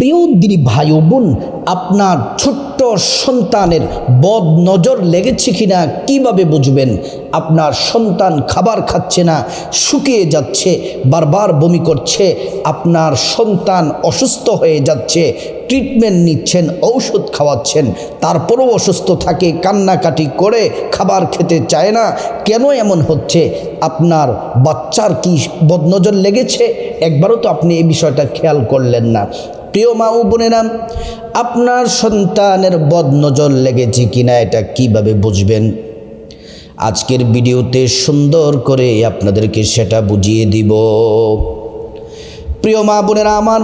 প্রিয় দিদি ভাই বোন, আপনার ছোট্ট সন্তানের বদ নজর লেগেছে কিনা কীভাবে বুঝবেন? আপনার সন্তান খাবার খাচ্ছে না, শুকিয়ে যাচ্ছে, বারবার বমি করছে, আপনার সন্তান অসুস্থ হয়ে যাচ্ছে ট্রিটমেন্ট নিচ্ছেন, ঔষধ খাওয়াচ্ছেন, তারপরও অসুস্থ থাকে, কান্নাকাটি করে, খাবার খেতে চায় না, কেন এমন হচ্ছে? আপনার বাচ্চার কি বদনজর লেগেছে? একবারও তো আপনি এই বিষয়টা খেয়াল করলেন না। প্রিয় মা ও বোনেরা, আপনার সন্তানের বদনজর লেগেছে কিনা এটা কীভাবে বুঝবেন? আজকের ভিডিওতে সুন্দর করে আপনাদেরকে সেটা বুঝিয়ে দিব। প্রিয় মা বোনেরা আমার,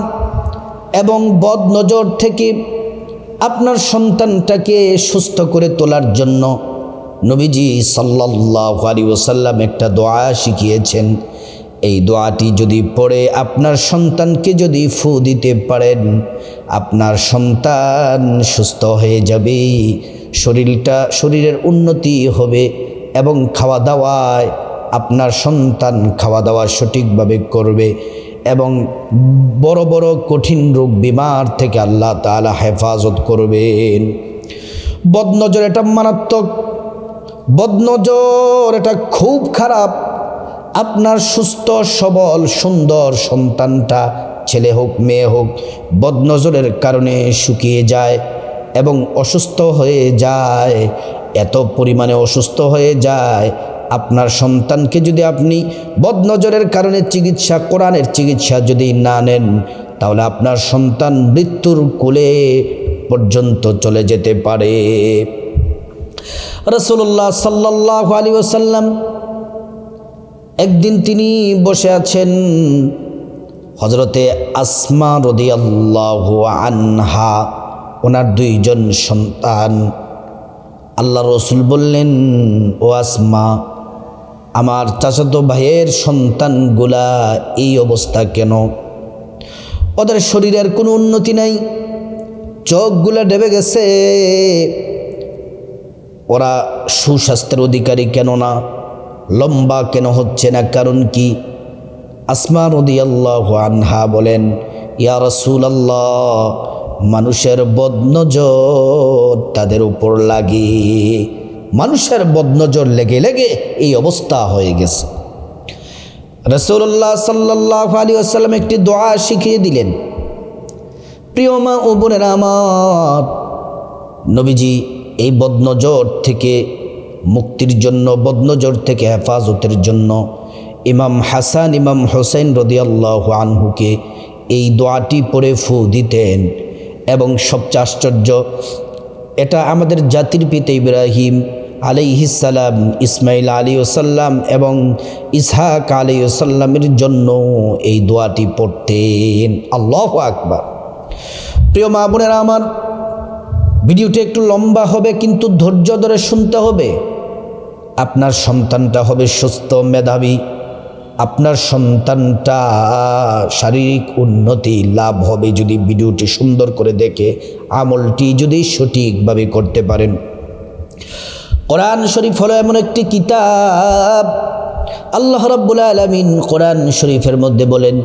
এবং বদনজর থেকে আপনার সন্তানটাকে সুস্থ করে তোলার জন্য নবীজি সাল্লাহ আলী ওসাল্লাম একটা দোয়া শিখিয়েছেন। এই দোয়াটি যদি পড়ে আপনার সন্তানকে যদি ফু দিতে পারেন, আপনার সন্তান সুস্থ হয়ে যাবে, শরীরটা, শরীরের উন্নতি হবে এবং খাওয়া দাওয়ায় আপনার সন্তান খাওয়া দাওয়া সঠিকভাবে করবে এবং বড় বড় কঠিন রোগ বিমার থেকে আল্লাহ তালা হেফাজত করবেন। বদনজর এটা মারাত্মক, বদনজর এটা খুব খারাপ। আপনার সুস্থ, সবল, সুন্দর সন্তানটা ছেলে হোক, মেয়ে হোক, বদনজরের কারণে শুকিয়ে যায় এবং অসুস্থ হয়ে যায়, এত পরিমাণে অসুস্থ হয়ে যায়। আপনার সন্তানকে যদি আপনি বদনজরের কারণে চিকিৎসা, কোরআনের চিকিৎসা যদি না নেন, তাহলে আপনার সন্তান মৃত্যুর কোলে পর্যন্ত চলে যেতে পারে। রসুল্লাহ সাল্লাহ আলী ওসাল্লাম একদিন তিনি বসে আছেন হজরতে আসমা রদি আল্লাহ আনহা, ওনার দুইজন সন্তান। আল্লাহ রসুল বললেন, ও আসমা, আমার চাচাতো ভাইয়ের সন্তানগুলা এই অবস্থা কেন? ওদের শরীরের কোনো উন্নতি নাই, চোখগুলা ডেবে গেছে। ওরা সুস্বাস্থ্যের অধিকারী কেন না? লম্বা কেন হচ্ছে না? কারণ কি? আসমা রদি আল্লাহ আনহা বলেন, ইয়া রসুল আল্লাহ মানুষের বদনজর তাদের উপর লাগে। মানুষের বদনজর লেগে লেগে এই অবস্থা হয়ে গেছে। রসুল্লাহ সাল্লাহ আলী আসাল্লাম একটি দোয়া শিখিয়ে দিলেন। প্রিয় মা ও বোনেরা আমার, নবীজি এই বদনজর থেকে মুক্তির জন্য, বদনজর থেকে হেফাজতের জন্য ইমাম হাসান, ইমাম হোসেন রদিয়াল্লাহ আনহুকে এই দোয়াটি পড়ে ফু দিতেন। এবং সবচেয়ে আশ্চর্য, এটা আমাদের জাতির পিতা ইব্রাহিম আলাইহিসাল্লাম ইসমাইল আলী ওসাল্লাম এবং ইসহাক আলী ওসাল্লামের জন্য এই দোয়াটি পড়তেন। আল্লাহ আকবার। প্রিয় মা বোনেরা আমার, ভিডিওটি একটু লম্বা হবে, কিন্তু ধৈর্য ধরে শুনতে হবে। আপনার সন্তানটা হবে সুস্থ মেধাবী। আপনার সন্তানটা শারীরিক উন্নতি লাভ হবে যদি ভিডিওটি সুন্দর করে দেখে, আমলটি যদি সঠিকভাবে করতে পারেন। কোরআন শরীফ হলো এমন একটি কিতাব। আল্লাহ রাব্বুল আলামিন কোরআন শরীফের মধ্যে বলেন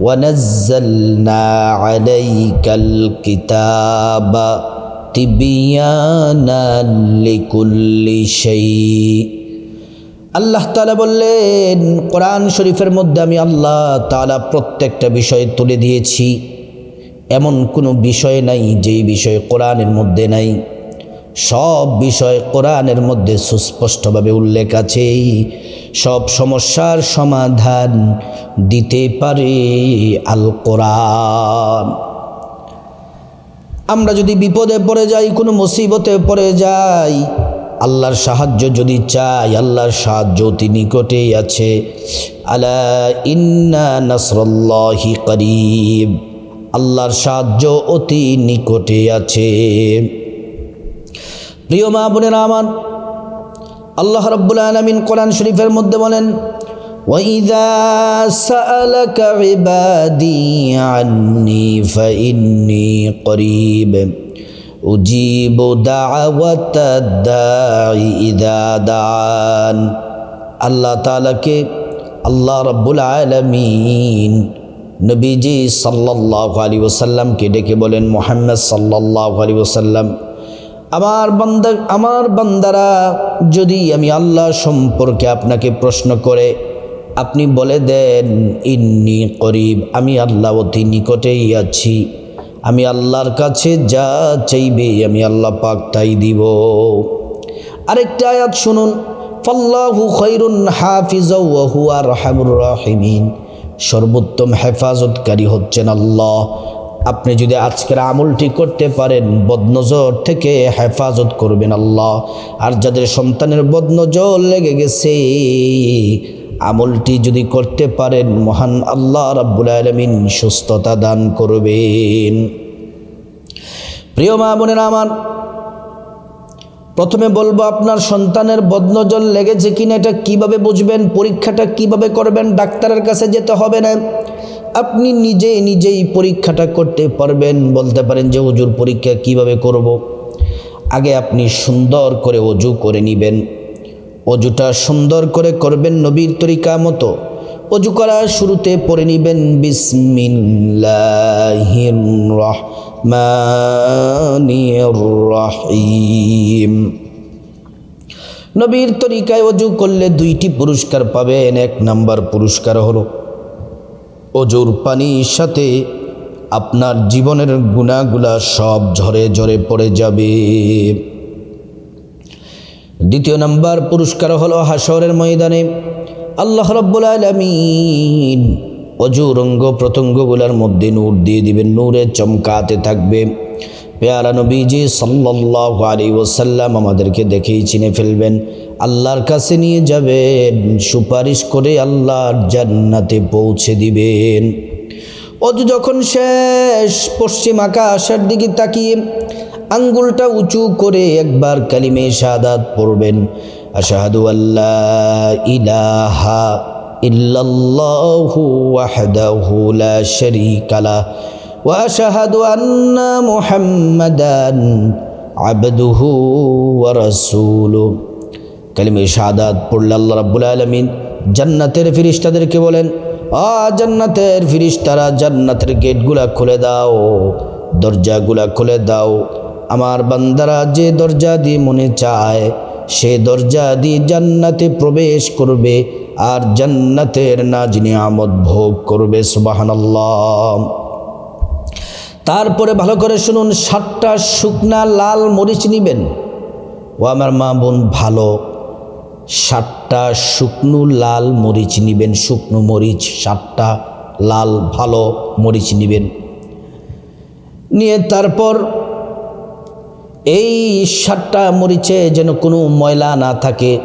ওয়ানাজ্জালনা আলাইকাল কিতাবা। আল্লাহ তালা বললেন, কোরআন শরীফের মধ্যে আমি আল্লাহ তালা প্রত্যেকটা বিষয় তুলে দিয়েছি। এমন কোনো বিষয় নাই যেই বিষয় কোরআনের মধ্যে নাই। সব বিষয় কোরআনের মধ্যে সুস্পষ্টভাবে উল্লেখ আছে। সব সমস্যার সমাধান দিতে পারে আল কোরআন। আমরা যদি বিপদে পড়ে যাই, কোনো মুসিবতে পড়ে যাই, আল্লাহর সাহায্য যদি চাই, আল্লাহর সাহায্য অতি নিকটেই আছে। আলা ইন্না নাসরল্লাহি করিব। আল্লাহর সাহায্য অতি নিকটে আছে। প্রিয় মা বোনেরা আমার, আল্লাহ রব্বুল আলমিন কোরআন শরীফের মধ্যে বলেন وإذا سألك عبادي عني فإني قريب أجيب دعوة الداعي إذا دعان আল্লাহ তালাকে আল্লাহ রব্বুল আলমিন নবীজি সাল্লাহ আলী ওসাল্লামকে ডেকে বলেন মোহাম্মদ সাল্লাহ আলী ওসাল্লাম আমার বান্দা আমার বান্দারা যদি আমি আল্লাহ সম্পর্কে আপনাকে প্রশ্ন করে আপনি বলে দেন, ইন্নি করিব, আমি আল্লাহ অতি নিকটেই আছি। আমি আল্লাহর কাছে যা চাইবে, আমি আল্লাহ পাক তাই দিব। আরেকটা আয়াত শুনুন, ফাল্লাহু খৈরুন হাফিজ ওয়াহুয়া রহামুর রাহিমিন। সর্বোত্তম হেফাজতকারী হচ্ছেন আল্লাহ। আপনি যদি আজকের আমলটি করতে পারেন, বদনজর থেকে হেফাজত করবেন আল্লাহ। আর যাদের সন্তানের বদনজর লেগে গেছে আমলটি যদি করতে পারেন, মহান আল্লাহ রাব্বুল আলমিন সুস্থতা দান করবেন। প্রিয় মা বোনেরা আমার, প্রথমে বলব আপনার সন্তানের বদনজল লেগেছে কিনা এটা কীভাবে বুঝবেন, পরীক্ষাটা কীভাবে করবেন, ডাক্তারের কাছে যেতে হবে না। আপনি নিজে নিজেই পরীক্ষাটা করতে পারবেন, বলতে পারেন যে অজুর পরীক্ষা কীভাবে করব। আগে আপনি সুন্দর করে অজু করে নেবেন। অজুটা সুন্দর করে করবেন নবীর তরিকা মতো। অজু করার শুরুতে পড়ে নিবেন বিসমিল্লাহির রহমানির নবীর তরিকায় অজু করলে দুইটি পুরস্কার পাবেন, এক নাম্বার পুরস্কার হলো অজুর পানির সাথে আপনার জীবনের গুণাগুলা সব ঝরে ঝরে পড়ে যাবে। দ্বিতীয় নাম্বার পুরস্কার হলো হাসরের ময়দানে। আল্লাহ রব্বুল আলমিন অজুর অঙ্গ প্রত্যঙ্গগুলোর মধ্যে নূর দিয়ে দিবেন, নূরে চমকাতে থাকবে। পেয়ারা নবীজি সাল্লাহ আলী ওসাল্লাম আমাদেরকে দেখেই চিনে ফেলবেন, আল্লাহর কাছে নিয়ে যাবেন, সুপারিশ করে আল্লাহর জান্নাতে পৌঁছে দিবেন। অজু যখন শেষ, পশ্চিম আকাশের দিকে তাকিয়ে আঙ্গুলটা উঁচু করে একবার কালিমে শাহাদাত পড়বেন। আশাহাদু আল্লাহ ইলাহা ইল্লাল্লাহু ওয়াহদাহু লা শারীকা আশহাদু আন্না মুহাম্মাদান আবদুহু ওয়া রাসূলুহু। কালিমে শাহাদাত পড়লে আল্লাহ রাব্বুল আলামিন জান্নাতের ফেরেশতাদেরকে বলেন, আ জান্নাতের ফেরেশতারা জান্নাতের গেটগুলা খুলে দাও, দরজাগুলা খুলে দাও আমার বান্দারা যে দরজা দিয়ে মনে চায়, সে দরজা দিয়ে জান্নাতে প্রবেশ করবে আর জান্নাতের নাজনি আমদ ভোগ করবে, সুবাহানাল্লাহ। তারপরে ভালো করে শুনুন, সাতটা শুকনা লাল মরিচ নিবেন। ও আমার মা বোন, ভালো। সাতটা শুকনো লাল মরিচ নিবেন, শুকনো মরিচ, সাতটা লাল ভালো মরিচ নিবেন। নিয়ে তারপর এই সাতটা মরিচে যেন কোনো ময়লা না থাকে,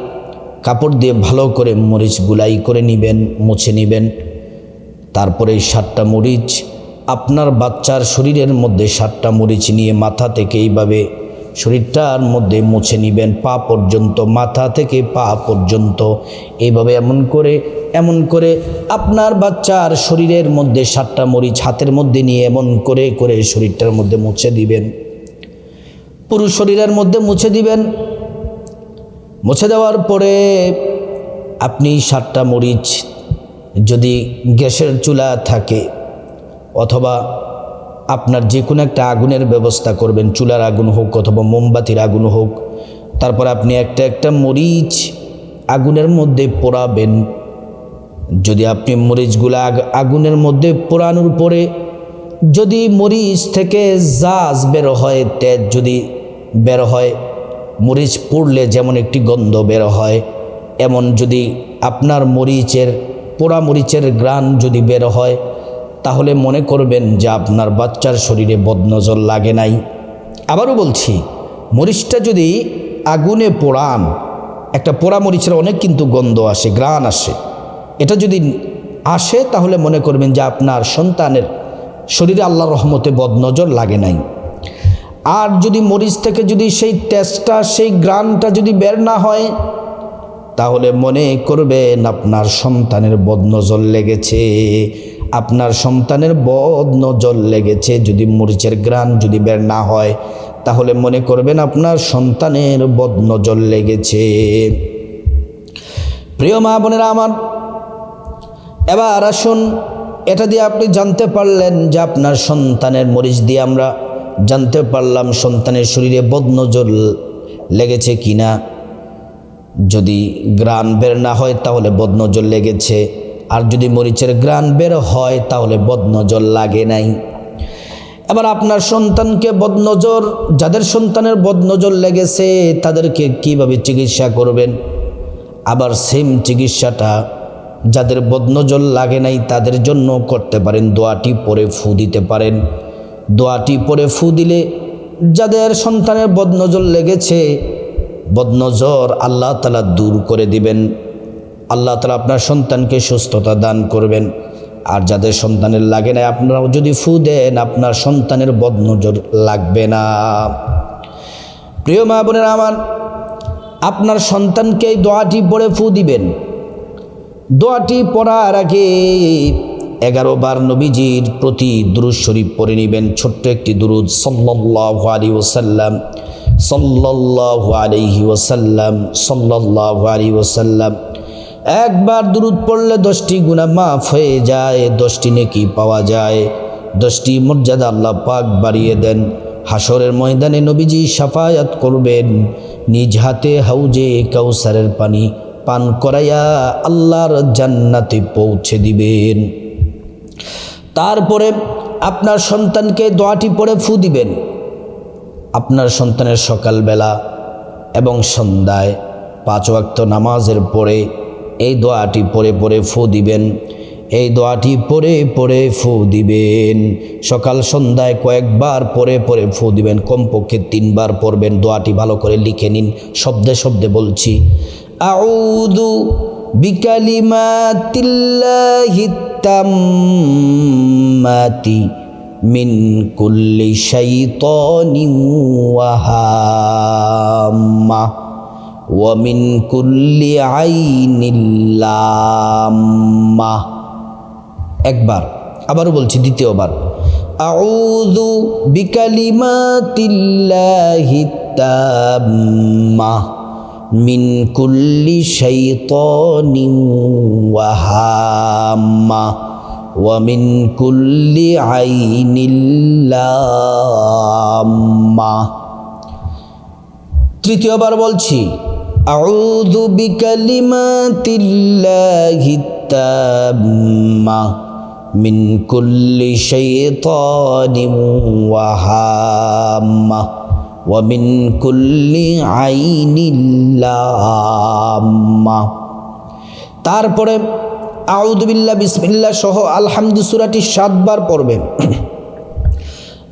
কাপড় দিয়ে ভালো করে মরিচ গুলাই করে নিবেন, মুছে নিবেন। তারপরে এই সাতটা মরিচ, আপনার বাচ্চার শরীরের মধ্যে সাতটা মরিচ নিয়ে মাথা থেকে এইভাবে শরীরটার মধ্যে মুছে নিবেন, পা পর্যন্ত, মাথা থেকে পা পর্যন্ত। এইভাবে এমন করে এমন করে আপনার বাচ্চার শরীরের মধ্যে সাতটা মরিচ হাতের মধ্যে নিয়ে এমন করে করে শরীরটার মধ্যে মুছে দিবেন। পুরো শরীরের মধ্যে মুছে দিবেন। মুছে দেওয়ার পরে আপনি সাতটা মরিচ যদি গ্যাসের চুলা থাকে, অথবা আপনার যে কোনো একটা আগুনের ব্যবস্থা করবেন, চুলার আগুন হোক অথবা মোমবাতির আগুন হোক, তারপর আপনি একটা একটা মরিচ আগুনের মধ্যে পোড়াবেন। যদি আপনি মরিচগুলো আগুনের মধ্যে পোড়ানোর পরে যদি মরিচ থেকে জাজ বের হয়, তেজ যদি বের হয়, মরিচ পড়লে যেমন একটি গন্ধ বের হয়, এমন যদি আপনার মরিচের, পোড়া মরিচের গ্রান যদি বের হয়, তাহলে মনে করবেন যে আপনার বাচ্চার শরীরে বদনজর লাগে নাই। আবারও বলছি, মরিচটা যদি আগুনে পোড়ান, একটা পোড়া মরিচের অনেক কিন্তু গন্ধ আসে, গ্রান আসে। এটা যদি আসে, তাহলে মনে করবেন যে আপনার সন্তানের শরীরে আল্লাহ রহমতে বদনজর লাগে নাই। আর যদি মরিচ থেকে যদি সেই তেজটা, সেই গ্রানটা যদি বের না হয়, তাহলে মনে করবেন আপনার সন্তানের বদনজর লেগেছে। আপনার সন্তানের বদনজর লেগেছে। যদি মরিচের গ্রান যদি বের না হয়, তাহলে মনে করবেন আপনার সন্তানের বদনজর লেগেছে। প্রিয় মা বোনেরা আমার, এবার আসুন, এটা দিয়ে আপনি জানতে পারলেন যে আপনার সন্তানের মরিচ দিয়ে আমরা জানতে পারলাম সন্তানের শরীরে বদনজর লেগেছে কিনা। যদি গ্রান বের না হয়, তাহলে বদনজর লেগেছে। আর যদি মরিচের গ্রান বের হয়, তাহলে বদনজর লাগে নাই। এবার আপনার সন্তানকে বদনজর, যাদের সন্তানের বদনজর লেগেছে, তাদেরকে কীভাবে চিকিৎসা করবেন? আবার সেম চিকিৎসাটা যাদের বদনজর লাগে নাই, তাদের জন্য করতে পারেন, দোয়াটি পরে ফু দিতে পারেন। দোয়াটি পরে ফু দিলে যাদের সন্তানের বদনজর লেগেছে, বদনজর আল্লাহ তালা দূর করে দিবেন। আল্লাহ তালা আপনার সন্তানকে সুস্থতা দান করবেন। আর যাদের সন্তানের লাগে না, আপনারাও যদি ফু দেন, আপনার সন্তানের বদনজর লাগবে না। প্রিয় মা বোনেরা আমার, আপনার সন্তানকে দোয়াটি পড়ে ফু দিবেন। দোয়াটি পড়ার আগে এগারো বার নবীজির প্রতি দুরুদ শরীফ পড়ে নেবেন। ছোট্ট একটি দুরুদ সাল্লাহ আলী ওসাল্লাম সাল্লাহ আলিহি ওসাল্লাম সাল্লাহ আলী ওসাল্লাম একবার দুরুদ পড়লে দশটি গুণা মাফ হয়ে যায়, দশটি নেকি পাওয়া যায়, দশটি মর্যাদা আল্লাহ পাক বাড়িয়ে দেন। হাসরের ময়দানে নবীজি সাফায়াত করবেন, নিজ হাতে হাউজে কাউসারের পানি পান করাইয়া আল্লাহর জান্নাতে পৌঁছে দিবেন। তারপরে আপনার সন্তানকে দোয়াটি পড়ে ফু দিবেন। আপনার সন্তানের সকালবেলা এবং সন্ধ্যায় পাঁচ ওয়াক্ত নামাজের পরে এই দোয়াটি পড়ে পড়ে ফু দিবেন। এই দোয়াটি পড়ে পড়ে ফু দিবেন। সকাল সন্ধ্যায় কয়েকবার পরে পরে ফু দিবেন। কমপক্ষে তিনবার পড়বেন। দোয়াটি ভালো করে লিখে নিন। শব্দে শব্দে বলছি আউদু বিকালিমাতিল্লাহি তাম্মাতি মিন কুল্লি শাইতানিন ওয়াহাম্মা ومن كل عين لامة একবার আবারও বলছি দ্বিতীয়বার আউযু বিকালিমাতিল্লাহি তাম্মা মিন কুল্লি শাইতানিন ওয়াহাম্মা ومن كل عين لامة তৃতীয়বার বলছি আউযু বিকালিমাতিল্লাহি তাম্মা মিন কুল্লি শাইতানিন ওয়া হাম্মা ওয়া كل কুল্লি لامة. তারপরে আউযু বিল্লাহ বিসমিল্লাহ সহ আলহামদু সূরাটি সাতবার পড়বেন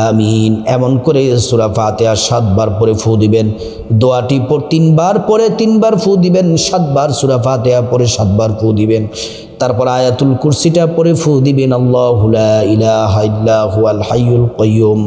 আমিন এমন করে সুরা ফাতেহা সাতবার পরে ফু দিবেন দোয়াটি পর তিনবার পরে তিনবার ফু দিবেন সাতবার সুরা ফাতেহা পরে সাতবার ফু দিবেন তারপর আয়াতুল কুরসিটা পরে ফু দিবেন আল্লাহু লা ইলাহা ইল্লা হুয়াল হাইয়ুল কাইয়ুম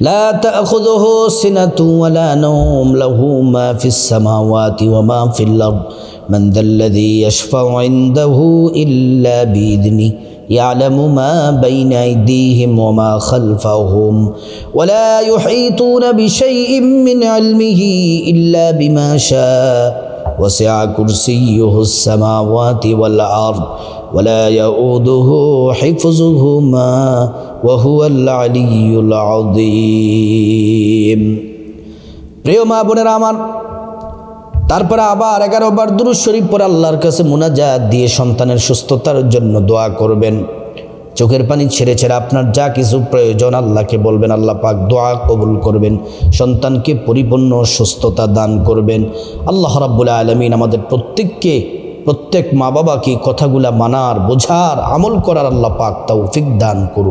لا تأخذه سنة ولا نوم له ما في السماوات وما في الأرض من ذا الذي يشفع عنده إلا بإذنه يعلم ما بين أيديهم وما خلفهم ولا يحيطون بشيء من علمه إلا بما شاء وسع كرسيه السماوات والأرض ولا يؤوده حفظهما وهو العلي العظيم প্রিয় মা বোনেরা আমার তারপরে আবার এগারো বার দুরুজ শরীফ পরে আল্লাহর কাছে মুনাজাত দিয়ে সন্তানের সুস্থতার জন্য দোয়া করবেন। চোখের পানি ছেড়ে ছেড়ে আপনার যা কিছু প্রয়োজন আল্লাহকে বলবেন, আল্লাহ পাক দোয়া কবুল করবেন। সন্তানকে পরিপূর্ণ সুস্থতা দান করবেন। আল্লাহ রাব্বুল আলমিন আমাদের প্রত্যেককে, প্রত্যেক মা বাবাকে কথাগুলা মানার, বোঝার, আমল করার আল্লাহ পাক তৌফিক দান করুন।